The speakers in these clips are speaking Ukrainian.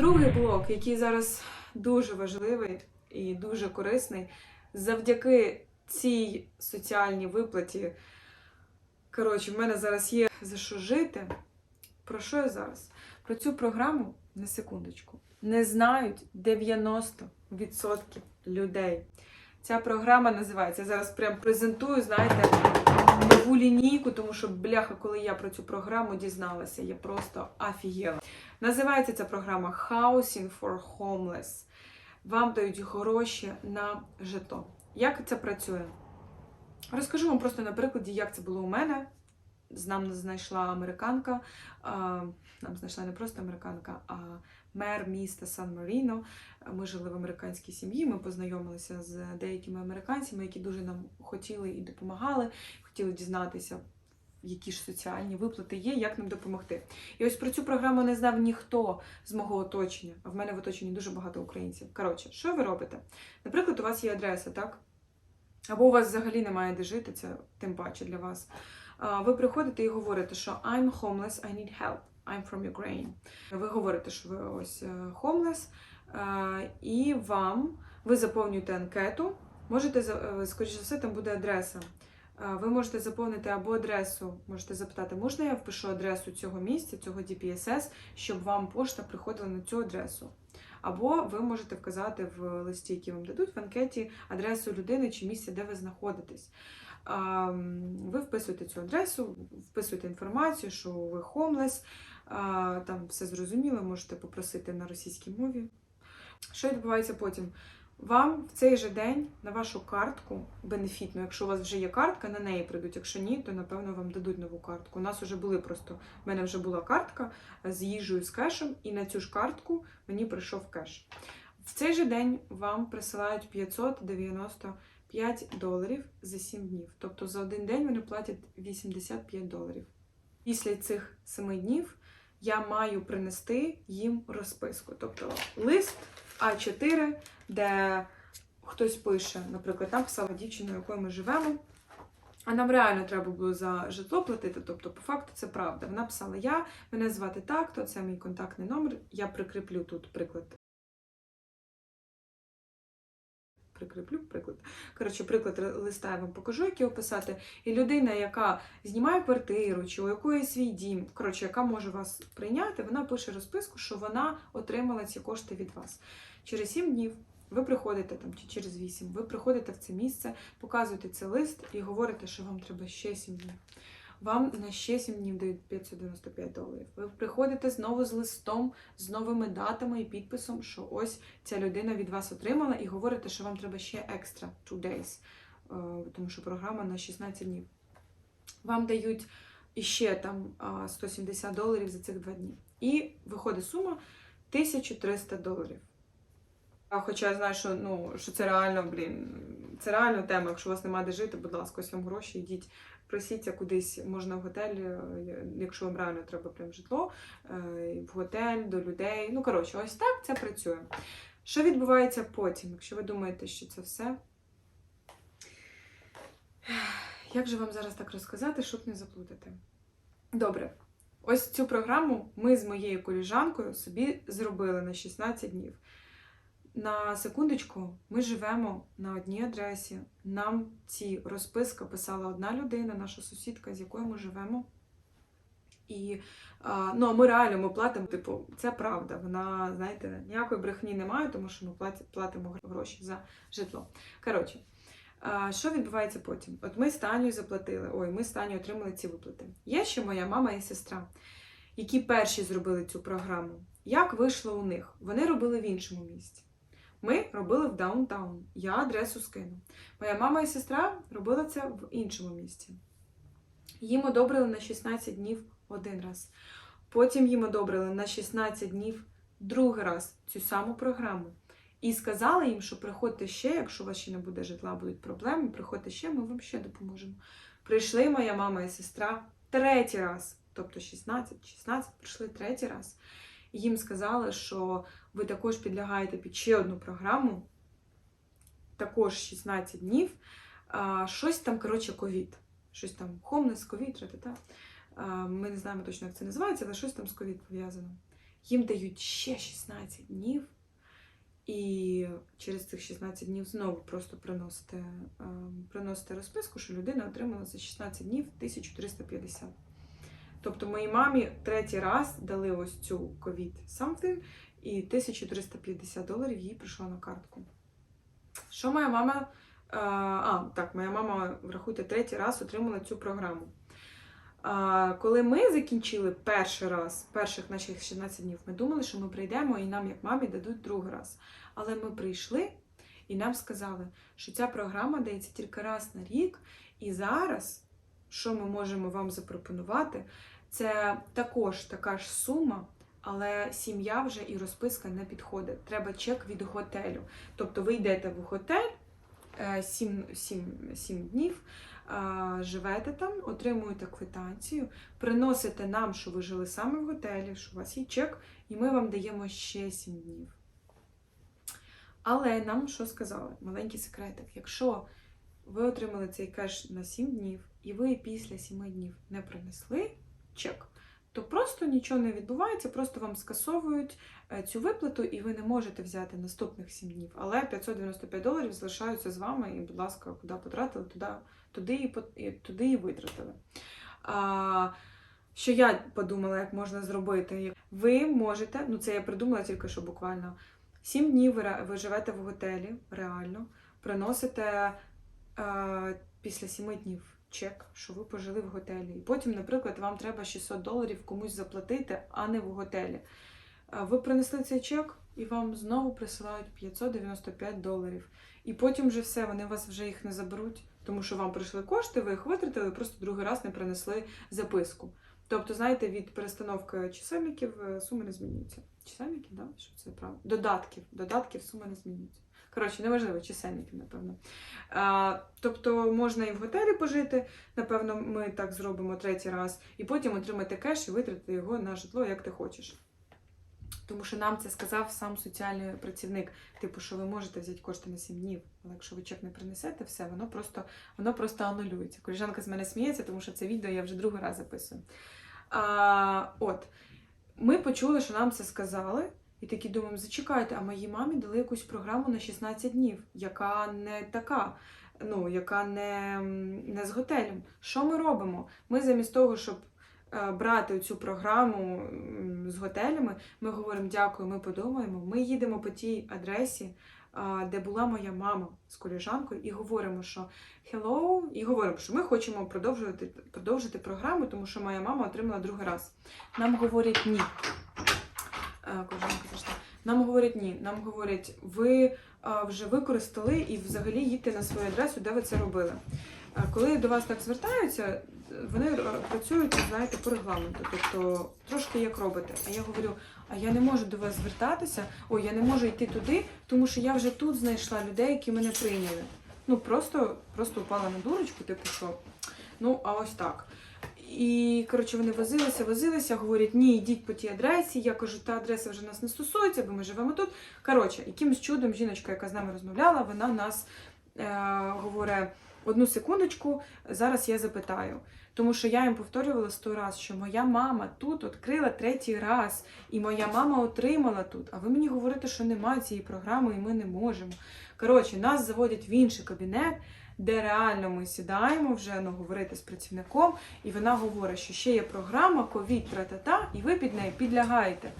Другий блок, який зараз дуже важливий і дуже корисний, завдяки цій соціальній виплаті. Коротше, в мене зараз є за що жити. Про що я зараз? Про цю програму на секундочку. Не знають 90% людей. Ця програма називається. Я зараз прям презентую, знаєте, нову лінійку, тому що, бляха, коли я про цю програму дізналася, я просто офігела. Називається ця програма Housing for Homeless. Вам дають гроші на житло. Як це працює? Розкажу вам просто на прикладі, як це було у мене. З нам знайшла американка. а, Нам знайшла не просто американка, а мер міста Сан-Маріно. Ми жили в американській сім'ї. Ми познайомилися з деякими американцями, які дуже нам хотіли і допомагали, хотіли дізнатися, які ж соціальні виплати є, як нам допомогти. І ось про цю програму не знав ніхто з мого оточення. А в мене в оточенні дуже багато українців. Коротше, що ви робите? Наприклад, у вас є адреса, так? Або у вас взагалі немає де жити, це тим паче для вас. Ви приходите і говорите, що I'm homeless, I need help. I'm from Ukraine. Ви говорите, що ви ось е, homeless, е, і вам ви заповнюєте анкету. Можете е, скоріш за все, там буде адреса. Ви можете заповнити або адресу, можете запитати, можна я впишу адресу цього місця, цього DPSS, щоб вам пошта приходила на цю адресу. Або ви можете вказати в листі, який вам дадуть, в анкеті адресу людини чи місця, де ви знаходитесь. Ви вписуєте цю адресу, вписуєте інформацію, що ви хомлес, там все зрозуміло, можете попросити на російській мові. Що відбувається потім? Вам в цей же день на вашу картку бенефітну, якщо у вас вже є картка, на неї прийдуть. Якщо ні, то напевно вам дадуть нову картку. У нас вже були просто. в мене вже була картка з їжею з кешем, і на цю ж картку мені прийшов кеш. В цей же день вам присилають 595 доларів за 7 днів. Тобто за один день вони платять 85 доларів. Після цих 7 днів я маю принести їм розписку. Тобто лист А4, де хтось пише, наприклад, там писала дівчина, якою ми живемо. А нам реально треба було за житло платити. Тобто, по факту, це правда. Вона писала: Я, мене звати так, то це мій контактний номер. Я прикріплю тут приклад. Прикріплю приклад. Коротше, приклад листа я вам покажу, який описати. І людина, яка знімає квартиру, чи у якої свій дім, коротше, яка може вас прийняти, вона пише розписку, що вона отримала ці кошти від вас. Через 7 днів ви приходите там чи через 8, ви приходите в це місце, показуєте цей лист і говорите, що вам треба ще 7 днів. Вам на ще 7 днів дають 595 доларів. Ви приходите знову з листом, з новими датами і підписом, що ось ця людина від вас отримала, і говорите, що вам треба ще екстра 2 days, е, тому що програма на 16 днів. Вам дають іще там 170 доларів за цих 2 дні. І виходить сума 1300 доларів. Хоча я знаю, що, ну, що це реально, блін, це реально тема. Якщо у вас немає де жити, будь ласка, ось вам гроші, йдіть, просіться кудись, можна в готель, е, якщо вам реально треба прям житло, е, в готель, до людей. Ну, коротше, ось так це працює. Що відбувається потім, якщо ви думаєте, що це все? Як же вам зараз так розказати, щоб не заплутати? Добре, ось цю програму ми з моєю коліжанкою собі зробили на 16 днів. На секундочку, ми живемо на одній адресі. Нам ці розписка писала одна людина, наша сусідка, з якою ми живемо. І ну, а ми реально ми платимо, типу, це правда. Вона, знаєте, ніякої брехні немає, тому що ми платимо гроші за житло. Коротше, що відбувається потім? От ми з Танею заплатили, ой, ми з Танею отримали ці виплати. Є ще моя мама і сестра, які перші зробили цю програму. Як вийшло у них? Вони робили в іншому місці. Ми робили в даунтаун. Я адресу скину. Моя мама і сестра робили це в іншому місці. Їм одобрили на 16 днів один раз. Потім їм одобрили на 16 днів другий раз цю саму програму. І сказали їм, що приходьте ще, якщо у вас ще не буде житла, будуть проблеми, приходьте ще, ми вам ще допоможемо. Прийшли моя мама і сестра третій раз, тобто 16, 16, прийшли третій раз. Їм сказали, що ви також підлягаєте під ще одну програму, також 16 днів. Щось там, коротше, ковід. Щось там homeless, ковід, та Ми не знаємо точно, як це називається, але щось там з ковід пов'язано. їм дають ще 16 днів. І через цих 16 днів знову просто приносите, приносите розписку, що людина отримала за 16 днів 1350. Тобто моїй мамі третій раз дали ось цю COVID something, і 1350 доларів їй прийшло на картку. Що моя мама. е, А, так, моя мама, врахуйте, третій раз отримала цю програму. А, коли ми закінчили перший раз, перших наших 16 днів, ми думали, що ми прийдемо і нам, як мамі, дадуть другий раз. Але ми прийшли і нам сказали, що ця програма дається тільки раз на рік, і зараз, що ми можемо вам запропонувати, це також така ж сума, але сім'я вже і розписка не підходить. Треба чек від готелю. Тобто ви йдете в готель 7, 7, 7 днів, живете там, отримуєте квитанцію, приносите нам, що ви жили саме в готелі, що у вас є чек, і ми вам даємо ще 7 днів. Але нам що сказали? Маленький секретик. Якщо ви отримали цей кеш на 7 днів, і ви після 7 днів не принесли чек, то просто нічого не відбувається, просто вам скасовують е, цю виплату, і ви не можете взяти наступних 7 днів. Але 595 доларів залишаються з вами, і, будь ласка, куди потратили, туди, туди, і, туди і витратили. А, що я подумала, як можна зробити? Ви можете, ну це я придумала тільки що буквально. 7 днів ви, живете в готелі, реально, приносите після 7 днів чек, що ви пожили в готелі. І потім, наприклад, вам треба 600 доларів комусь заплатити, а не в готелі. Ви принесли цей чек і вам знову присилають 595 доларів. І потім вже все, вони вас вже їх не заберуть, тому що вам прийшли кошти, ви їх витратили, просто другий раз не принесли записку. Тобто, знаєте, від перестановки чисельників е, суми не змінюються. Чисельників, да? Що це правда? Додатків. Додатків суми не змінюються. Коротше, неважливо, чисельників, напевно. А, тобто можна і в готелі пожити, напевно, ми так зробимо третій раз, і потім отримати кеш і витратити його на житло, як ти хочеш. Тому що нам це сказав сам соціальний працівник. Типу, що ви можете взяти кошти на 7 днів, але якщо ви чек не принесете, все, воно просто, воно просто анулюється. Коліжанка з мене сміється, тому що це відео я вже другий раз записую. А, от, ми почули, що нам це сказали, і такі думаємо, зачекайте, а моїй мамі дали якусь програму на 16 днів, яка не така, ну, яка не, не з готелем. Що ми робимо? Ми замість того, щоб е, брати цю програму з готелями, ми говоримо дякую, ми подумаємо. Ми їдемо по тій адресі, де була моя мама з коліжанкою, і говоримо, що hello, і говоримо, що ми хочемо продовжувати, продовжити програму, тому що моя мама отримала другий раз. Нам говорять ні. Е, зайшла. Нам говорять ні. Нам говорять, ви а, вже використали і взагалі їдьте на свою адресу, де ви це робили. А Коли до вас так звертаються, вони е, працюють, знаєте, по регламенту, тобто трошки як робите. А я говорю, а я не можу до вас звертатися, ой, я не можу йти туди, тому що я вже тут знайшла людей, які мене прийняли. Ну просто, просто упала на дурочку, типу, що ну, а ось так. І коротше вони возилися, возилися, говорять, ні, йдіть по тій адресі. Я кажу, та адреса вже нас не стосується, бо ми живемо тут. Коротше, якимсь чудом жіночка, яка з нами розмовляла, вона нас е, говорить, одну секундочку, зараз я запитаю. Тому що я їм повторювала сто раз, що моя мама тут відкрила третій раз, і моя мама отримала тут. А ви мені говорите, що немає цієї програми, і ми не можемо. Коротше, нас заводять в інший кабінет, де реально ми сідаємо вже ну, говорити з працівником, і вона говорить, що ще є програма ковід тра-та-та, і ви під неї підлягаєте.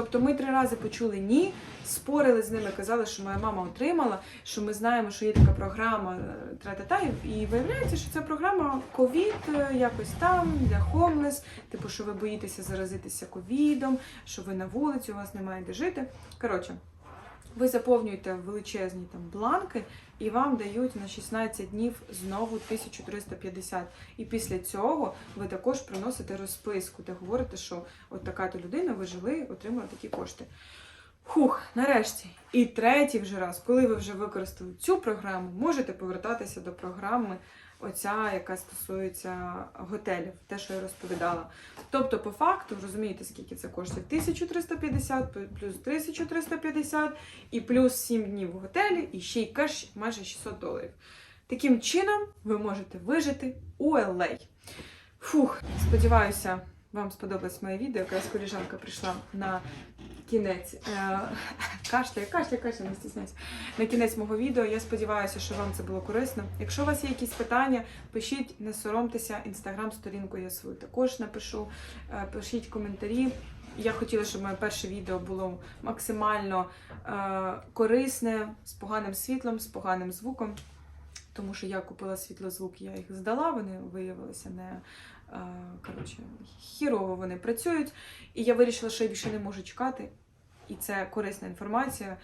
Тобто ми три рази почули ні, спорили з ними, казали, що моя мама отримала, що ми знаємо, що є така програма е, тра-та-та, і- виявляється, що ця програма ковід е, якось там для хомлес, типу, що ви боїтеся заразитися ковідом, що ви на вулиці, у вас немає де жити. Коротше, ви заповнюєте величезні там бланки, і вам дають на 16 днів знову 1350. І після цього ви також приносите розписку, де говорите, що от така то людина, ви жили, отримали такі кошти. Хух, нарешті. І третій вже раз, коли ви вже використали цю програму, можете повертатися до програми, оця, яка стосується готелів, те, що я розповідала. Тобто, по факту, розумієте, скільки це коштує? 1350 плюс 1350 і плюс 7 днів в готелі, і ще й кеш майже 600 доларів. Таким чином ви можете вижити у LA. Фух, сподіваюся, вам сподобалось моє відео. Якраз коліжанка прийшла на кінець е, кашля, кашля, кашля, не стісняйся. На кінець мого відео. Я сподіваюся, що вам це було корисно. Якщо у вас є якісь питання, пишіть, не соромтеся. Інстаграм-сторінку я свою також напишу. Е, Пишіть коментарі. Я хотіла, щоб моє перше відео було максимально е, корисне, з поганим світлом, з поганим звуком. Тому що я купила світлозвук, я їх здала, вони виявилися не коротше, хірово вони працюють. І я вирішила, що я більше не можу чекати. І це корисна інформація.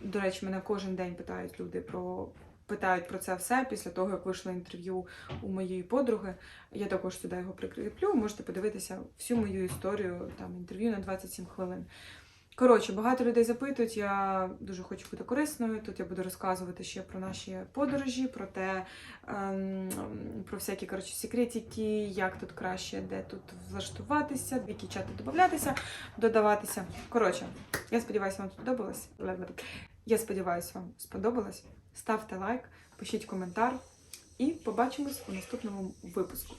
До речі, мене кожен день питають люди про. Питають про це все після того, як вийшло інтерв'ю у моєї подруги. Я також сюди його прикріплю. Можете подивитися всю мою історію, там інтерв'ю на 27 хвилин. Коротше, багато людей запитують, я дуже хочу бути корисною. Тут я буду розказувати ще про наші подорожі, про те, ем, про всякі коротше, секретики, як тут краще, де тут влаштуватися, в які чати додатися, додаватися. Коротше, я сподіваюся, вам сподобалось. Я сподіваюся, вам сподобалось. Ставте лайк, пишіть коментар і побачимось у наступному випуску.